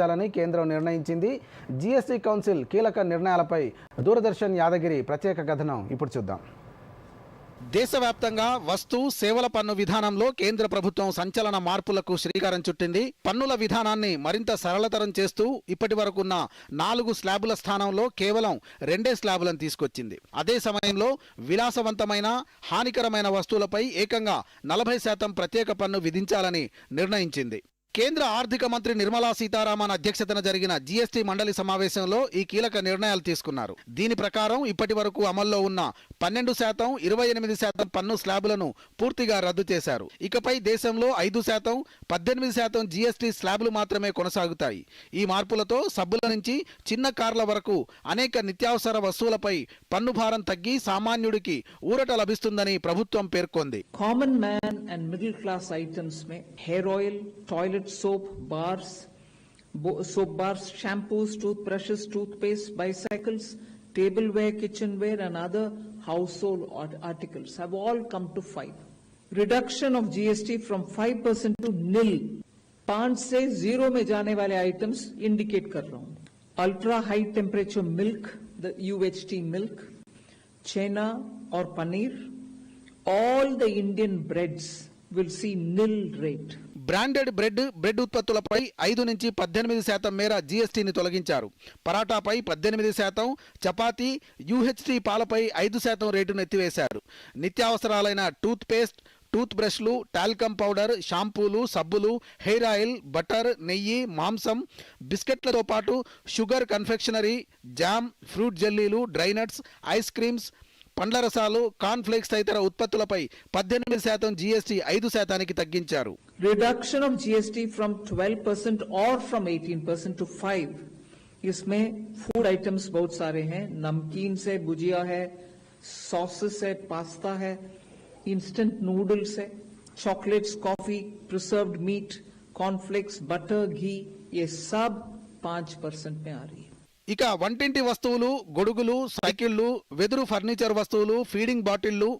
చాలని కేంద్రం నిర్ణయించింది. జీఎస్టీ కౌన్సిల్ కీలక నిర్ణయాలపై దూరదర్శన్ యాదగిరి ప్రత్యేక కథనం. ఇప్పుడు చూద్దాం. దేశవ్యాప్తంగా వస్తు సేవల పన్ను విధానంలో కేంద్ర ప్రభుత్వం సంచలన మార్పులకు శ్రీకారం చుట్టింది. పన్నుల విధానాన్ని మరింత సరళతరం చేస్తూ ఇప్పటి వరకున్న నాలుగు స్లాబుల స్థానంలో కేవలం రెండే స్లాబులను తీసుకొచ్చింది. అదే సమయంలో విలాసవంతమైన హానికరమైన వస్తువులపై ఏకంగా నలభై శాతం ప్రత్యేక పన్ను విధించాలని నిర్ణయించింది. కేంద్ర ఆర్థిక మంత్రి నిర్మలా సీతారామన్ అధ్యక్షతన జరిగిన జీఎస్టీ మండలి సమావేశంలో ఈ కీలక నిర్ణయాలు తీసుకున్నారు. దీని ప్రకారం ఇప్పటి వరకు అమల్లో ఉన్న పన్నెండు శాతం ఇరవై ఎనిమిది శాతం పన్ను స్లాబులను పూర్తిగా రద్దు చేశారు. ఇకపై దేశంలో ఐదు శాతం పద్దెనిమిది శాతం జీఎస్టీ స్లాబులు మాత్రమే కొనసాగుతాయి. ఈ మార్పులతో సబ్బుల నుంచి చిన్న కార్ల వరకు అనేక నిత్యావసర వస్తువులపై పన్ను భారం తగ్గి సామాన్యుడికి ఊరట లభిస్తుందని ప్రభుత్వం పేర్కొంది. Common man and middle class items hair oil toilet Toilet soap bars soap bars shampoos toothbrushes toothpaste bicycles tableware kitchenware and other household art- articles have all come to 5 reduction of gst from 5% to nil पांच से zero में जाने वाले items indicate कर रहा हूं ultra high temperature milk the UHT milk chena or paneer all the Indian breads will see nil rate. Branded bread bread ఉత్పత్తులపై ఐదు నుంచి పద్దెనిమిది శాతం మేర జీఎస్టీని తొలగించారు. పరాటాపై పద్దెనిమిది శాతం చపాతీ యూహెచ్టీ పాలపై ఐదు శాతం రేటును ఎత్తివేశారు. నిత్యావసరాలైన టూత్ పేస్ట్ టూత్ బ్రష్లు టాల్కమ్ పౌడర్ షాంపూలు సబ్బులు హెయిర్ ఆయిల్ బటర్ నెయ్యి మాంసం బిస్కెట్లతో పాటు షుగర్ కన్ఫెక్షనరీ జామ్ ఫ్రూట్ జెల్లీలు డ్రైనట్స్ ఐస్ క్రీమ్స్ పండ్ల రసాలు కార్న్ ఫ్లేక్స్ తదితర ఉత్పత్తులపై పద్దెనిమిది శాతం జీఎస్టీ ఐదు శాతానికి తగ్గించారు Reduction of GST from 12% or from 18% to 5. इसमें फूड आइटम्स बहुत सारे हैं नमकीन से भुजिया है सॉसेस है पास्ता है इंस्टेंट नूडल्स है chocolates coffee preserved meat cornflakes butter घी ये सब पांच परसेंट में आ रही है ఇక వంటింటి వస్తువులు గొడుగులు సైకిళ్ళు వెదురు ఫర్నిచర్ వస్తువులు ఫీడింగ్ బాటిళ్ళు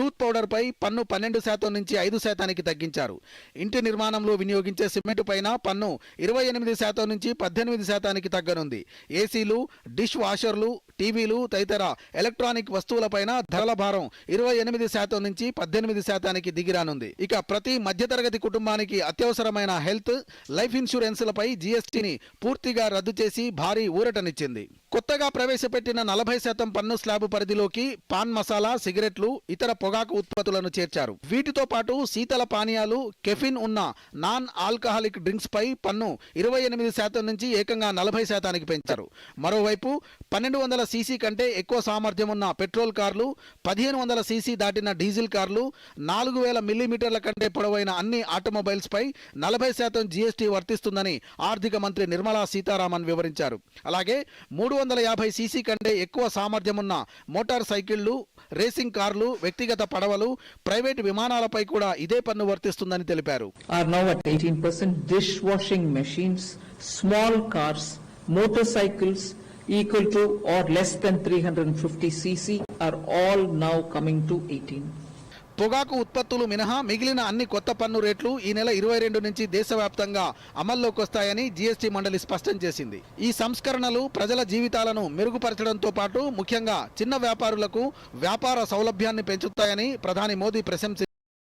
టూత్ పౌడర్పై పన్ను పన్నెండు శాతం నుంచి ఐదు శాతానికి తగ్గించారు. ఇంటి నిర్మాణంలో వినియోగించే సిమెంట్ పైన పన్ను ఇరవై ఎనిమిది శాతం నుంచి పద్దెనిమిది శాతానికి తగ్గనుంది. ఏసీలు డిష్ వాషర్లు టీవీలు తదితర ఎలక్ట్రానిక్ వస్తువులపైన ధరల భారం ఇరవై ఎనిమిది శాతం నుంచి పద్దెనిమిది శాతానికి దిగిరానుంది. ఇక ప్రతి మధ్యతరగతి కుటుంబానికి అత్యవసరమైన హెల్త్ లైఫ్ ఇన్సూరెన్స్లపై జీఎస్టీని పూర్తిగా రద్దు చేసి భారీ ఊరటనిచ్చింది. కొత్తగా ప్రవేశపెట్టిన నలభై శాతం పన్ను స్లాబ్ పరిధిలోకి పాన్ మసాలా సిగరెట్లు ఇతర పొగాకు ఉత్పత్తులను చేర్చారు. వీటితో పాటు శీతల పానీయాలు కెఫిన్ ఉన్న నాన్ ఆల్కహాలిక్ డ్రింక్స్ పై పన్ను ఇరవై ఎనిమిది శాతం నుంచి ఏకంగా నలభై శాతానికి పెంచారు. మరోవైపు పన్నెండు వందల సీసీ కంటే ఎక్కువ సామర్థ్యం ఉన్న పెట్రోల్ కార్లు పదిహేను వందల సీసీ దాటిన డీజిల్ కార్లు నాలుగు వేల మిల్లీమీటర్ల కంటే పొడవైన అన్ని ఆటోమొబైల్స్ పై నలభై శాతం జీఎస్టీ వర్తిస్తుందని ఆర్థిక మంత్రి నిర్మలా సీతారామన్ వివరించారు. అలాగే మూడు వందల యాభై సీసీ కంటే ఎక్కువ సామర్థ్యం ఉన్న మోటార్ సైకిళ్ళు రేసింగ్ కార్లు వ్యక్తిగత పడవలు ప్రైవేట్ విమానాలపై కూడా ఇదే పన్ను వర్తిస్తుందని తెలిపారు. Small cars motorcycles equal or less than three hundred fifty CC are all now coming to eighteen పొగాకు ఉత్పత్తులు మినహా మిగిలిన అన్ని కొత్త పన్ను రేట్లు ఈ నెల ఇరవై రెండు నుంచి దేశవ్యాప్తంగా అమల్లోకి వస్తాయని జీఎస్టీ మండలి స్పష్టం చేసింది. ఈ సంస్కరణలు ప్రజల జీవితాలను మెరుగుపరచడంతో పాటు ముఖ్యంగా చిన్న వ్యాపారులకు వ్యాపార సౌలభ్యాన్ని పెంచుతాయని ప్రధాని మోదీ ప్రశంసించారు